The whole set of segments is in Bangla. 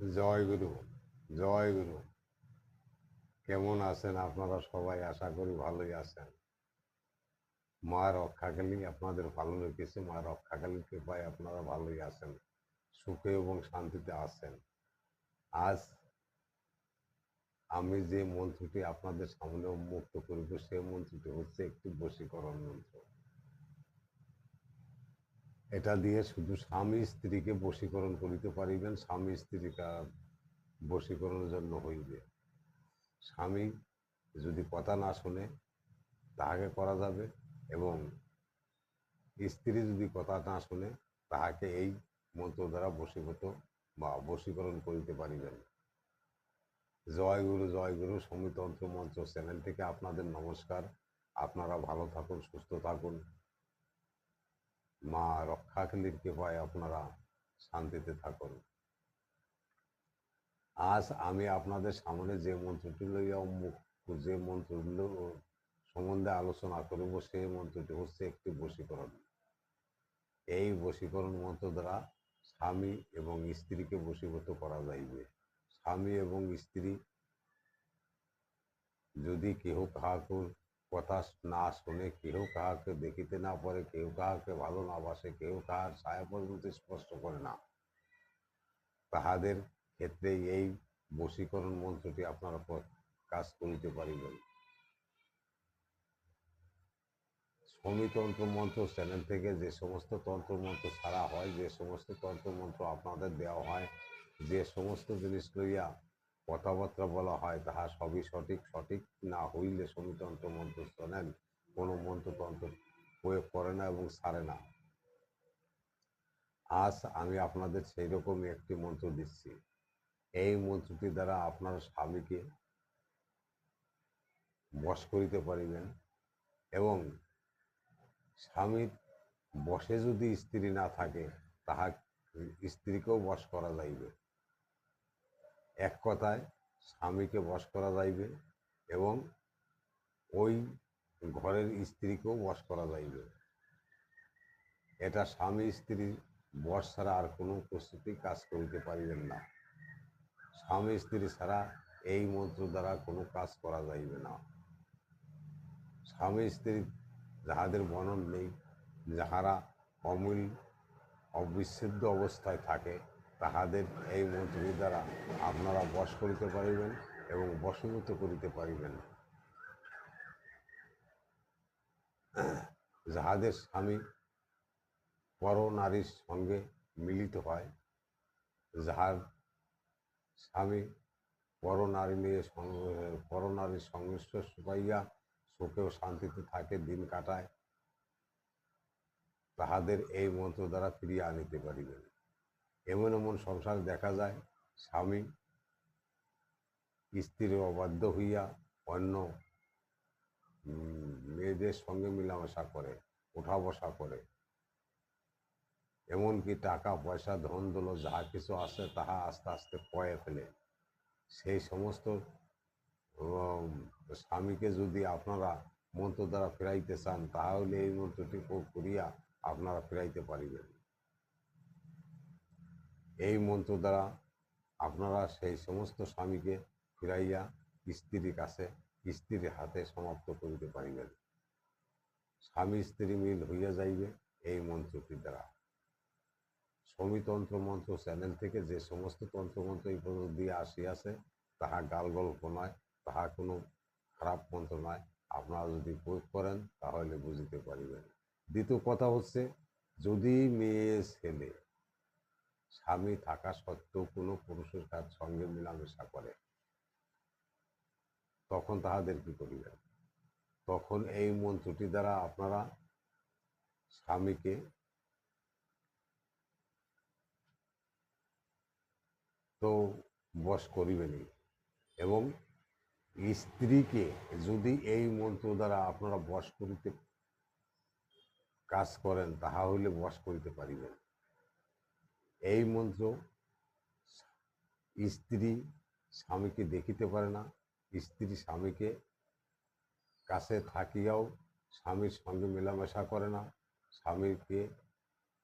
জয় গুরু জয় গুরু। কেমন আছেন আপনারা সবাই? আশা করি ভালোই আছেন। মা রক্ষাকালী আপনাদের ভালো রেখেছে মা রক্ষাকালীর কৃপায় আপনারা ভালোই আছেন, সুখে এবং শান্তিতে আছেন। আজ আমি যে মন্ত্রটি আপনাদের সামনে উন্মুক্ত করব সেই মন্ত্রটি হচ্ছে একটি বশীকরণ মন্ত্র। এটা দিয়ে শুধু স্বামী স্ত্রীকে বশীকরণ করিতে পারিবেন, স্বামী স্ত্রীকে বশীকরণের জন্য হইবে। স্বামী যদি কথা না শোনে, তাহাকে করা যাবে এবং স্ত্রী যদি কথা না শোনে, তাহাকে এই মন্ত্র দ্বারা বশীভূত বা বশীকরণ করিতে পারিবেন। জয় গুরু জয় গুরু, সমিতন্ত্র মন্ত্র চ্যানেল থেকে আপনাদের নমস্কার। আপনারা ভালো থাকুন, সুস্থ থাকুন। মা রক্ষাকালীর কৃপায় আপনারা শান্তিতে থাকুন। আজ আমি আপনাদের সামনে যে মন্ত্রটি লইয়া যে মন্ত্রগুলো সম্বন্ধে আলোচনা করব, সেই মন্ত্রটি হচ্ছে একটি বশীকরণ। এই বশীকরণ মন্ত্র দ্বারা স্বামী এবং স্ত্রীকে বশীভূত করা যাইবে। স্বামী এবং স্ত্রী যদি কেহ কাহাকে কথা না শুনে কেউ কাহাকে দেখিতে না পারে, কেউ কাহাকে ভালো না বাসে, কেউ কাহার ছায়া পর্যন্ত স্পষ্ট করে না। তাহাদের ক্ষেত্রে এই বশীকরণ মন্ত্রটি আপনারা প- কাজ করিতে পারিবেন। সমিতন্ত্র মন্ত্র চ্যানেল থেকে যে সমস্ত তন্ত্র মন্ত্র ছাড়া হয়, যে সমস্ত তন্ত্র মন্ত্র আপনাদের দেওয়া হয়, যে সমস্ত জিনিস লইয়া কথাবার্তা বলা হয়, তাহা সবই সঠিক সঠিক না হইলে সমিতন্ত্র মন্ত্র নেন। কোনো মন্ত্রতন্ত্র প্রয়োগ করে না এবং ছাড়ে না। আজ আমি আপনাদের সেই রকমই একটি মন্ত্র দিচ্ছি। এই মন্ত্রটি দ্বারা আপনার স্বামীকে বশ করিতে পারিবেন এবং স্বামীর বসে যদি স্ত্রী না থাকে, তাহা স্ত্রীকেও বশ করা যাইবে। এক কথায় স্বামীকে বশ করা যাইবে এবং ওই ঘরের স্ত্রীকেও বশ করা যাইবে। এটা স্বামী স্ত্রী বশ ছাড়া আর কোনো প্রস্তুতি কাজ করিতে পারিবেন না। স্বামী স্ত্রী ছাড়া এই মন্ত্র দ্বারা কোনো কাজ করা যাইবে না। স্বামী স্ত্রী যাহাদের বনন নেই, যাহারা অমূল, অবিচ্ছেদ্য অবস্থায় থাকে তাহাদের এই মন্ত্রী দ্বারা আপনারা বশ করিতে পারিবেন এবং বশীভূত করিতে পারিবেন। যাহাদের স্বামী পর নারীর সঙ্গে মিলিত হয়, যাহার স্বামী পর নারী নিয়ে পর নারীর সংমিশ্র পাইয়া সুখেও শান্তিতে থাকে, দিন কাটায়, তাহাদের এই মন্ত্র দ্বারা ফিরিয়ে আনিতে পারিবেন। এমন এমন সংসার দেখা যায়, স্বামী স্ত্রীর অবাধ্য হইয়া অন্য মেয়েদের সঙ্গে মেলামেশা করে ওঠা বসা করে। এমনকি টাকা, পয়সা, ধন, দৌলত যাহা কিছু আছে তাহা আস্তে আস্তে কয়ে ফেলে। সেই সমস্ত স্বামীকে যদি আপনারা মন্ত্র দ্বারা ফেরাইতে চান, তাহলে এই মন্ত্রটি করিয়া আপনারা ফেরাইতে পারিবেন। এই মন্ত্র দ্বারা আপনারা সেই সমস্ত স্বামীকে ফিরাইয়া স্ত্রীর কাছে, স্ত্রীর হাতে সমাপ্ত করিতে পারিবেন। স্বামী, স্ত্রী মিল হইয়া যাইবে এই মন্ত্রটির দ্বারা। সমিতন্ত্র মন্ত্র চ্যানেল থেকে যে সমস্ত তন্ত্রমন্ত্র এই পর্যন্ত দিয়ে আসিয়াছে, তাহা গাল গল্প নয়, তাহা কোনো খারাপ মন্ত্র নয়। আপনারা যদি প্রয়োগ করেন, তাহলে বুঝিতে পারিবেন। দ্বিতীয় কথা হচ্ছে, যদি মেয়ে ছেলে স্বামী থাকা সত্ত্বেও কোনো পুরুষের কাছ সঙ্গে মেলামেশা করে। তখন তাহাদের কি করিবেন? তখন এই মন্ত্রটি দ্বারা আপনারা স্বামীকে তো বশ করিবেনই এবং স্ত্রীকে যদি এই মন্ত্র দ্বারা আপনারা বশ করিতে কাজ করেন, তাহা হইলে বশ করিতে পারিবেন। এই মন্ত্র স্ত্রী স্বামীকে দেখিতে পারে না। স্ত্রী স্বামীকে কাছে থাকিয়াও স্বামীর সঙ্গে মেলামেশা করে না। স্বামীকে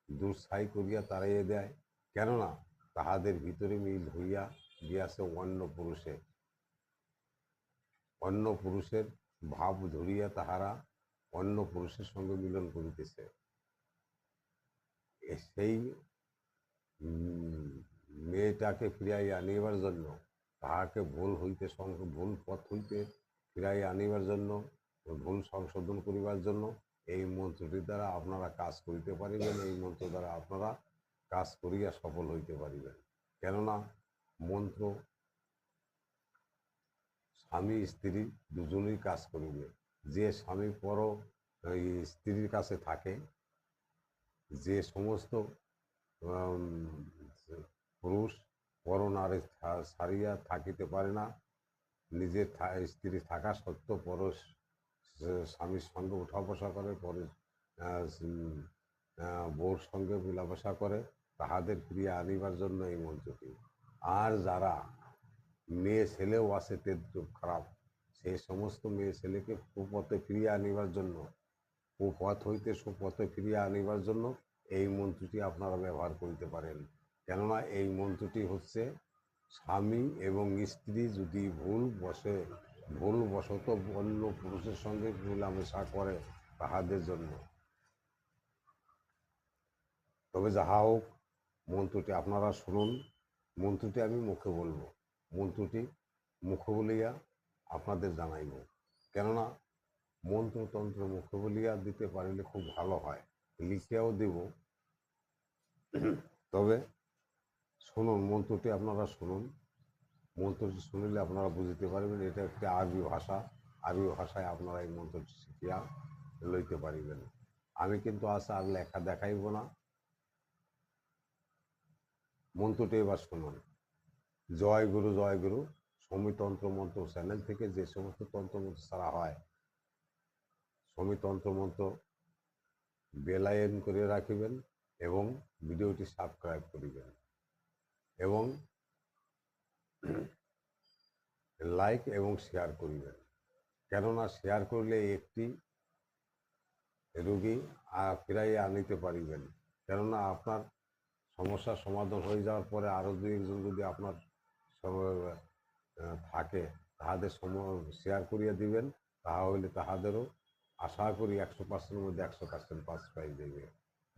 দুঃসাই করিয়া তাড়াইয়া দেয়। কেননা তাহাদের ভিতরে মিল হইয়া গিয়াছে অন্য পুরুষে অন্য পুরুষের ভাব ধরিয়া তাহারা অন্য পুরুষের সঙ্গে মিলন করিতেছে। সেই মেয়েটাকে ফিরাইয়া আনিবার জন্য, তাহাকে ভুল হইতে ভুল পথ হইতে ফিরাইয়া আনিবার জন্য, ভুল সংশোধন করিবার জন্য এই মন্ত্রটির দ্বারা আপনারা কাজ করিতে পারিবেন, এই মন্ত্র দ্বারা আপনারা কাজ করিয়া সফল হইতে পারিবেন। কেননা মন্ত্র স্বামী, স্ত্রী দুজনেই কাজ করিবে। যে স্বামী পর স্ত্রীর কাছে থাকে, যে সমস্ত পুরুষ পর নারী ছা- ছাড়িয়া থাকিতে পারে না। নিজের স্ত্রী থাকা সত্ত্বেও পরশ স্বামীর সঙ্গে উঠা বসা করে, পরে বউর সঙ্গে মিলাবসা করে, তাহাদের ফিরিয়ে আনিবার জন্য এই মন্ত্রটি আর যারা মেয়ে ছেলেও আছে তেদ্রুপ খারাপ সেই সমস্ত মেয়ে ছেলেকে কুপথে ফিরিয়ে আনিবার জন্য কুপথ হইতে সুপথে ফিরিয়ে আনিবার জন্য এই মন্ত্রটি আপনারা ব্যবহার করিতে পারেন। কেননা এই মন্ত্রটি হচ্ছে, স্বামী এবং স্ত্রী যদি ভুল বসে, ভুল বশত অন্য পুরুষের সঙ্গে মেলামেশা করে তাহাদের জন্য। তবে যাহা হোক, মন্ত্রটি আপনারা শুনুন, মন্ত্রটি আমি মুখে বলব। মন্ত্রটি মুখে বলিয়া আপনাদের জানাইব। কেননা মন্ত্রতন্ত্র মুখে বলিয়া দিতে পারিলে খুব ভালো হয়। লিখিয়াও দেব তবে শুনুন, মন্ত্রটি আপনারা শুনুন। মন্ত্রটি শুনিলে আপনারা বুঝতে পারবেন, এটা একটি আরবি ভাষা। আরবি ভাষায় আপনারা এই মন্ত্রটি শিখিয়া লইতে পারিবেন। আমি কিন্তু আজ আর লেখা দেখাইব না। মন্ত্রটি এবার শুনুন। জয় গুরু জয় গুরু, সমিতন্ত্র মন্ত্র চ্যানেল থেকে যে সমস্ত তন্ত্রমন্ত্র ছাড়া হয়, সমিতন্ত্র মন্ত্র বেলায়ন করে রাখিবেন। এবং ভিডিওটি সাবস্ক্রাইব করিবেন। এবং লাইক এবং শেয়ার করিবেন। কেননা শেয়ার করলে একটি রুগী ফিরাইয়া আনিতে পারিবেন। কেননা আপনার সমস্যার সমাধান হয়ে যাওয়ার পরে আরও দুই একজন যদি আপনার থাকে, তাহাদের শেয়ার করিয়া দিবেন, তাহা হইলে তাহাদেরও আশা করি একশো পার্সেন্টের মধ্যে একশো পার্সেন্ট পাস পাই দেবে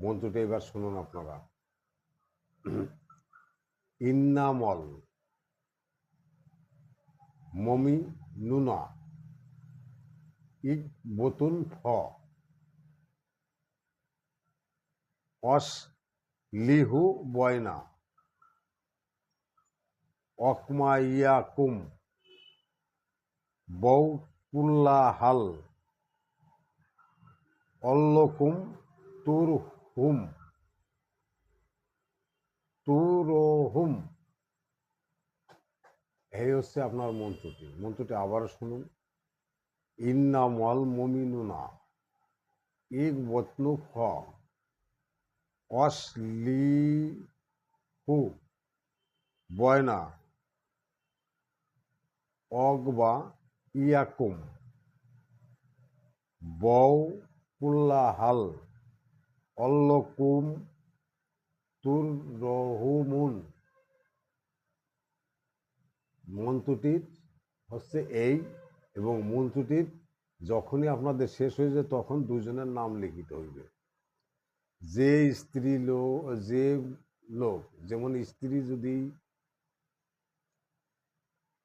মন্ত্রটি এবার শুনুন আপনারা। ইন্নামল মমি নুনা ইক বতুন ফ অস লিহু বয়না অকমাইয়াকুম বৌ হাল অল্লকুম তুর হুম। তুরহুম। এই হচ্ছে আপনার মন্ত্রটি। মন্ত্রটি আবার শুনুন। ইন্নামল মমিনুনা ইক বতনু ফ অশ্লিহু বয়না অগবা ইয়াকুম বউ পুল্লাহাল অল্লকুম তুর রহুমুন মন্ত্রটির হচ্ছে এই এবং মন্ত্রটির যখনই আপনাদের শেষ হয়ে যায় তখন দুজনের নাম লিখিত হইবে। যে স্ত্রী লোক যে লোক, যেমন স্ত্রী যদি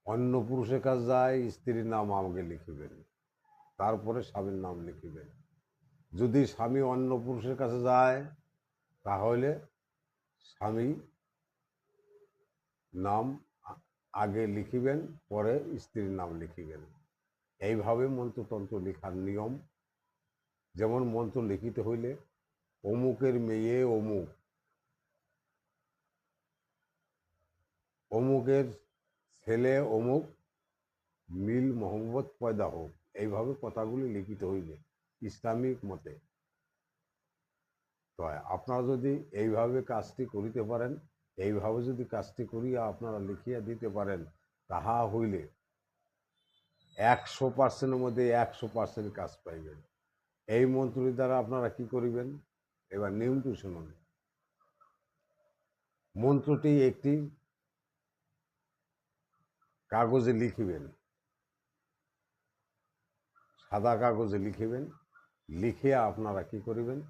অন্য পুরুষের কাছে যায়, স্ত্রীর নাম আমাকে লিখিবেন। তারপরে স্বামীর নাম লিখিবেন। যদি স্বামী অন্য পুরুষের কাছে যায়, তাহলে স্বামী নাম আগে লিখিবেন, পরে স্ত্রীর নাম লিখিবেন। এইভাবে মন্ত্রতন্ত্র লেখার নিয়ম। যেমন মন্ত্র লিখিতে হইলে, অমুকের মেয়ে অমুক, অমুকের ছেলে অমুক, মিল মোহাম্মদ পয়দা হোক। এইভাবে কথাগুলি লিখিত হইবে। ইসলামিক মতে। তো আপনারা যদি এইভাবে কাজটি করিতে পারেন, এইভাবে যদি কাজটি করিয়া আপনারা লিখিয়া দিতে পারেন, তাহা হইলে একশো পার্সেন্টের মধ্যে একশো পার্সেন্ট কাজ পাইবেন। এই মন্ত্রীর দ্বারা আপনারা কি করিবেন? এবার নিয়মটি শুনুন। মন্ত্রটি একটি কাগজে লিখিবেন। সাদা কাগজে লিখিবেন। লিখে আপনারা কি করিবেন?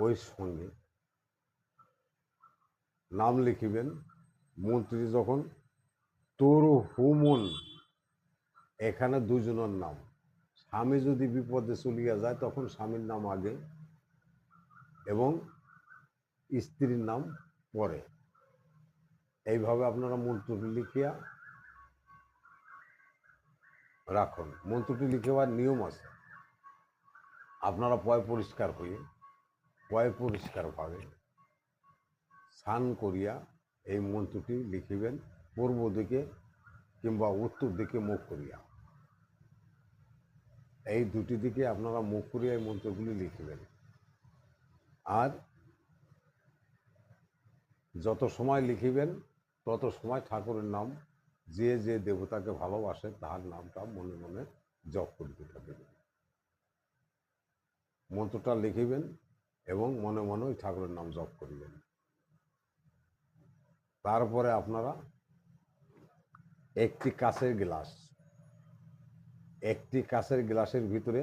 ওই সঙ্গে নাম লিখিবেন। মন্ত্রী যখন তোর হুমন, এখানে দুজনের নাম। স্বামী যদি বিপদে চলিয়া যায়, তখন স্বামীর নাম আগে এবং স্ত্রীর নাম পরে। এইভাবে আপনারা মন্ত্রটি লিখিয়া রাখুন। মন্ত্রটি লিখেবার নিয়ম আছে। আপনারা পয় পরিষ্কার হয়ে, পয় পরিষ্কারভাবে স্নান করিয়া এই মন্ত্রটি লিখিবেন, পূর্ব দিকে কিংবা উত্তর দিকে মুখ করিয়া। এই দুটি দিকে আপনারা মুখ করিয়া এই মন্ত্রগুলি লিখিবেন। আর যত সময় লিখিবেন, তত সময় ঠাকুরের নাম, যে যে দেবতাকে ভালোবাসে, তাহার নামটা মনে মনে জপ করতে থাকবেন মন্ত্রটা লিখিবেন এবং মনে মনে ওই ঠাকুরের নাম জপ করিবেন। তারপরে আপনারা একটি কাঁচের গ্লাস, একটি কাঁচের গ্লাসের ভিতরে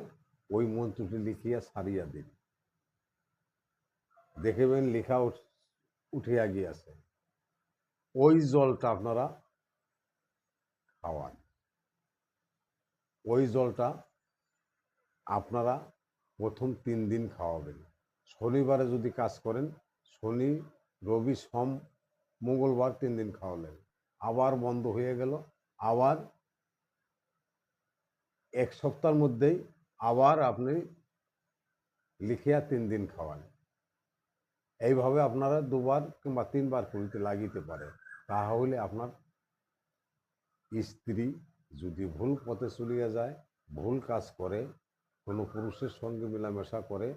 ওই মন্ত্রটি লিখিয়া সারিয়া দিন। দেখিবেন লেখা উঠিয়া গিয়াছে। ওই জলটা আপনারা খাওয়ান। ওই জলটা আপনারা প্রথম তিন দিন খাওয়াবেন। শনিবারে যদি কাজ করেন, শনি, রবি, সোম, মঙ্গলবার তিন দিন খাওয়ালেন। আবার বন্ধ হয়ে গেল, আবার এক সপ্তাহের মধ্যেই আবার আপনি লিখিয়া তিন দিন খাওয়ান। এইভাবে আপনারা দুবার কিংবা তিনবার করিতে লাগিতে পারে। তাহলে আপনার স্ত্রী যদি ভুল পথে চলিয়া যায়, ভুল কাজ করে কোনো পুরুষের সঙ্গে মেলামেশা করে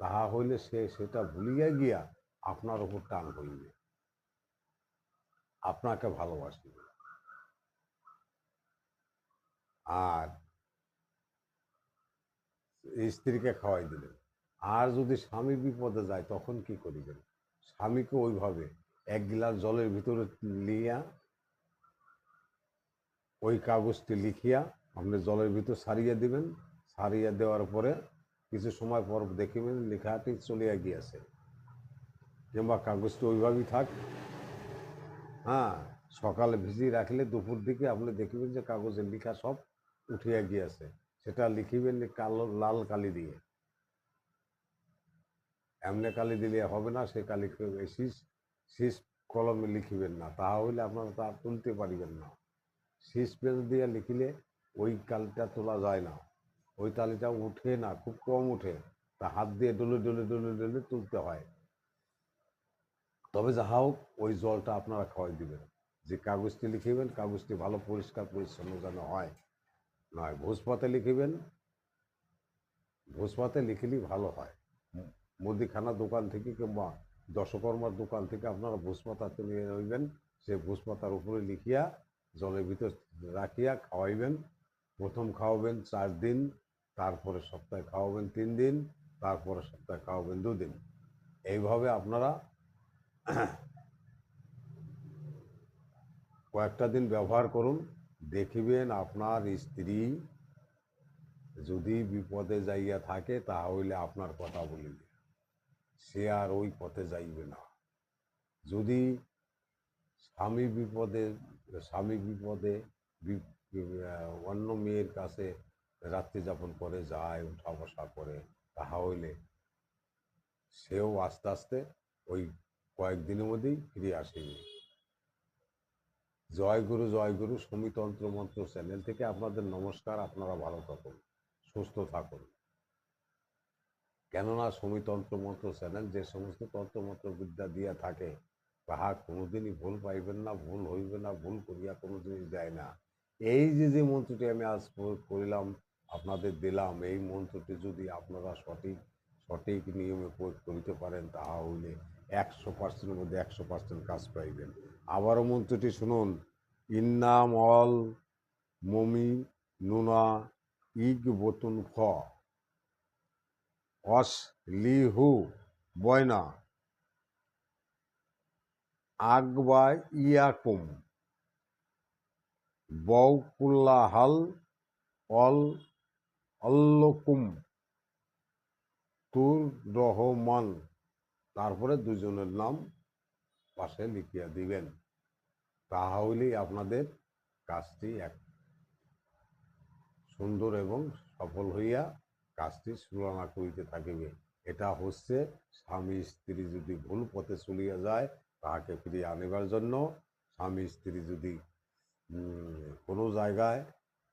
তাহা হইলে সে সেটা ভুলিয়া গিয়া আপনার উপর টান হইবে। আপনাকে ভালোবাসিবে আর স্ত্রীকে খাওয়াই দিলেন। আর যদি স্বামী বিপদে যায়, তখন কি করিবেন? স্বামীকে ওইভাবে এক গিলাস জলের ভিতরে লিয়া, ওই কাগজটি লিখিয়া আপনি জলের ভিতর সারিয়ে দিবেন সারিয়ে দেওয়ার পরে কিছু সময় পর দেখিবেন লেখাটি চলিয়া গিয়াছে। কিংবা কাগজটি ওইভাবেই থাক। হ্যাঁ সকালে ভিজিয়ে রাখলে দুপুর দিকে আপনি দেখবেন যে কাগজে লেখা সব উঠিয়া গিয়াছে। সেটা লিখিবেন কালো, লাল কালি দিয়ে। এমনি কালি দিলে হবে না, সে কালি শীষ শীষ কলমে লিখিবেন না। তাহা হইলে আপনারা তা তুলতে পারিবেন না। শীষ পেন দিয়ে লিখিলে ওই কালটা তোলা যায় না। ওই তালিটা উঠে না, খুব কম উঠে। তা হাত দিয়ে ডলে ডলে ডলে ডলে তুলতে হয়। তবে যাহা হোক, ওই জলটা আপনারা খাওয়াই দিবেন। যে কাগজটি লিখিবেন, কাগজটি ভালো পরিষ্কার, পরিচ্ছন্ন যেন হয়। নয়, ভোজপাতে লিখিবেন। ভোজপাতে লিখিলেই ভালো হয়। মুদিখানা দোকান থেকে কিংবা দশকর্মার দোকান থেকে আপনারা ভোজপাতাতে নিয়ে রইবেন সেই ভোজপাতার উপরে লিখিয়া, জলের ভিতর রাখিয়া খাওয়াইবেন। প্রথম খাওয়াবেন চার দিন। তারপরে সপ্তাহে খাওয়াবেন তিন দিন, তারপরে সপ্তাহে খাওয়াবেন দুদিন। এইভাবে আপনারা কয়েকটা দিন ব্যবহার করুন, দেখিবেন আপনার স্ত্রী যদি বিপদে যাইয়া থাকে তাহলে আপনার কথা বলিবে। সে আর ওই পথে যাইবে না। যদি স্বামী বিপদে স্বামী বিপদে অন্য মেয়ের কাছে রাত্রি যাপন করে, যায় উঠা বসা করে, তাহা হইলে সেও আস্তে আস্তে ওই কয়েকদিনের মধ্যেই ফিরে আসেনি জয় গুরু জয় গুরু, সমিতন্ত্র মন্ত্র চ্যানেল থেকে আপনাদের নমস্কার, আপনারা ভালো থাকুন, সুস্থ থাকুন। কেননা সমিতন্ত্র মন্ত্র চ্যানেল যে সমস্ত তন্ত্রমন্ত্র বিদ্যা দিয়া থাকে, তাহা কোনোদিনই ভুল পাইবেন না, ভুল হইবে না, ভুল করিয়া কোনো জিনিস দেয় না। এই যে যে মন্ত্রটি আমি আজ প্রয়োগ করিলাম আপনাদের দিলাম এই মন্ত্রটি যদি আপনারা সঠিক সঠিক নিয়মে প্রয়োগ করিতে পারেন তাহা হইলে একশো পার্সেন্টের মধ্যে একশো পার্সেন্ট কাজ পাইবেন। আবারও মন্ত্রটি শুনুন। ইন্নাম অল মমি নুনা ইগ বতুন ফ। অস লিহু বয়না। আগবা ইয়াকুম। বউকুল্লাহাল অল অল্লকুম তুর রহমান তারপরে দুজনের নাম পাশে লিখিয়া দিবেন। তাহলেই আপনাদের কাজটি এক সুন্দর এবং সফল হইয়া কাজটি সুরানা করিতে থাকিবে। এটা হচ্ছে স্বামী স্ত্রী যদি ভুল পথে চলিয়া যায়, তাহাকে ফিরিয়ে আনিবার জন্য স্বামী স্ত্রী যদি কোনো জায়গায়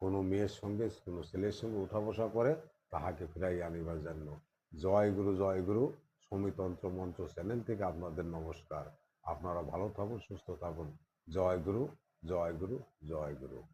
কোনো মেয়ের সঙ্গে, কোনো ছেলের সঙ্গে উঠা বসা করে, তাহাকে ফিরাই আনিবার জন্য। জয় গুরু জয় গুরু। সমিতন্ত্র মন্ত্র চ্যানেল থেকে আপনাদের নমস্কার। আপনারা ভালো থাকুন, সুস্থ থাকুন। জয় গুরু জয় গুরু জয় গুরু।